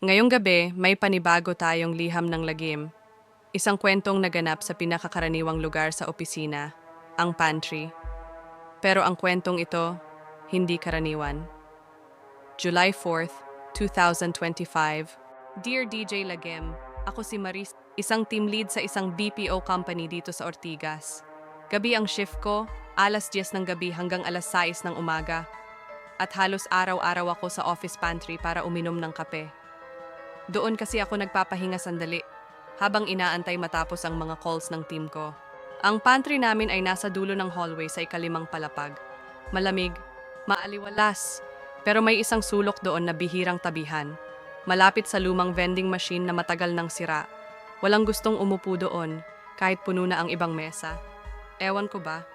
Ngayong gabi, may panibago tayong liham ng lagim. Isang kwentong naganap sa pinakakaraniwang lugar sa opisina, ang pantry. Pero ang kwentong ito, hindi karaniwan. July 4th, 2025. Dear DJ Lagim, ako si Maris, isang team lead sa isang BPO company dito sa Ortigas. Gabi ang shift ko, alas 10 ng gabi hanggang alas 6 ng umaga. At halos araw-araw ako sa office pantry para uminom ng kape. Doon kasi ako nagpapahinga sandali habang inaantay matapos ang mga calls ng team ko. Ang pantry namin ay nasa dulo ng hallway sa ikalimang palapag. Malamig, maaliwalas, pero may isang sulok doon na bihirang tabihan. Malapit sa lumang vending machine na matagal nang sira. Walang gustong umupo doon kahit puno na ang ibang mesa. Ewan ko ba?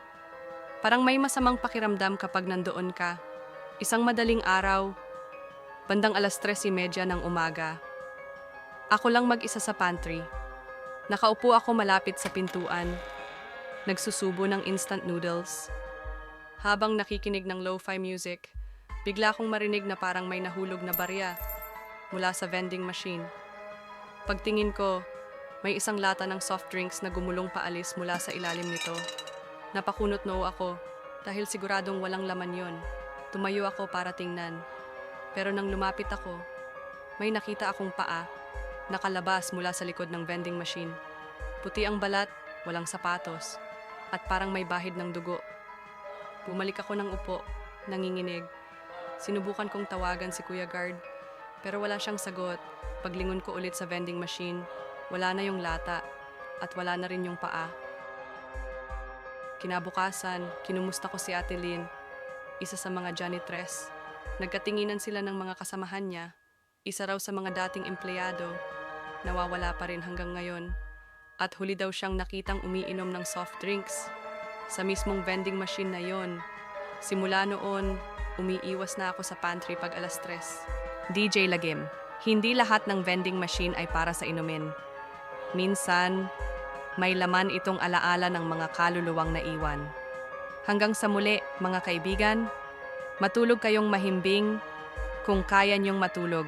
Parang may masamang pakiramdam kapag nandoon ka. Isang madaling araw, bandang alas 3.30 ng umaga, ako lang mag-isa sa pantry. Nakaupo ako malapit sa pintuan. Nagsusubo ng instant noodles. Habang nakikinig ng lo-fi music, bigla akong marinig na parang may nahulog na barya mula sa vending machine. Pagtingin ko, may isang lata ng soft drinks na gumulong paalis mula sa ilalim nito. Napakunot noo ako dahil siguradong walang laman yon. Tumayo ako para tingnan. Pero nang lumapit ako, may nakita akong paa nakalabas mula sa likod ng vending machine. Puti ang balat, walang sapatos, at parang may bahid ng dugo. Bumalik ako ng upo, nanginginig. Sinubukan kong tawagan si Kuya Guard, pero wala siyang sagot. Paglingon ko ulit sa vending machine, wala na yung lata, at wala na rin yung paa. Kinabukasan, kinumusta ko si Ate Lynn, isa sa mga janitress. Nagkatinginan sila ng mga kasamahan niya, isa raw sa mga dating empleyado, nawawala pa rin hanggang ngayon. At huli daw siyang nakitang umiinom ng soft drinks. Sa mismong vending machine na yon. Simula noon, umiiwas na ako sa pantry pag alas tres. DJ Lagim, hindi lahat ng vending machine ay para sa inumin. Minsan, may laman itong alaala ng mga kaluluwang naiwan. Hanggang sa muli, mga kaibigan, matulog kayong mahimbing kung kaya niyong matulog.